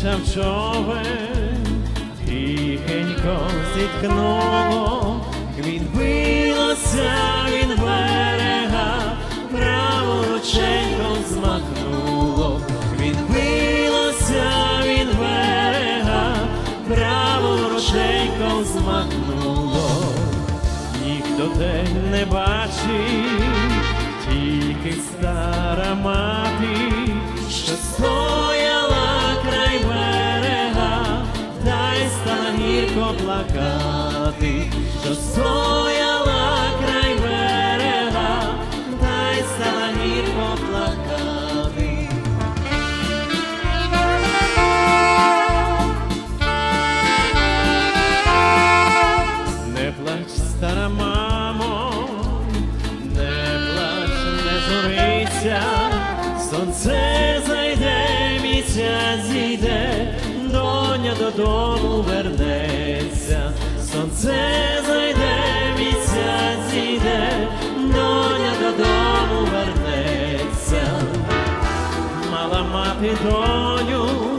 човен, тихенько зіткнуло, він билося він берега, праву рученько змахнуло, він билося він берега, праву рученько змахнуло, ніхто те не бачив, стала плакати, що стояла край берега, та й стала гірко плакати. Не плач, стара мамо, не плач, не журися, сонце зайде, місяць зійде, доня додому вернеться, сонце зайде, місяць зійде, доня додому вернеться, мала мати доню.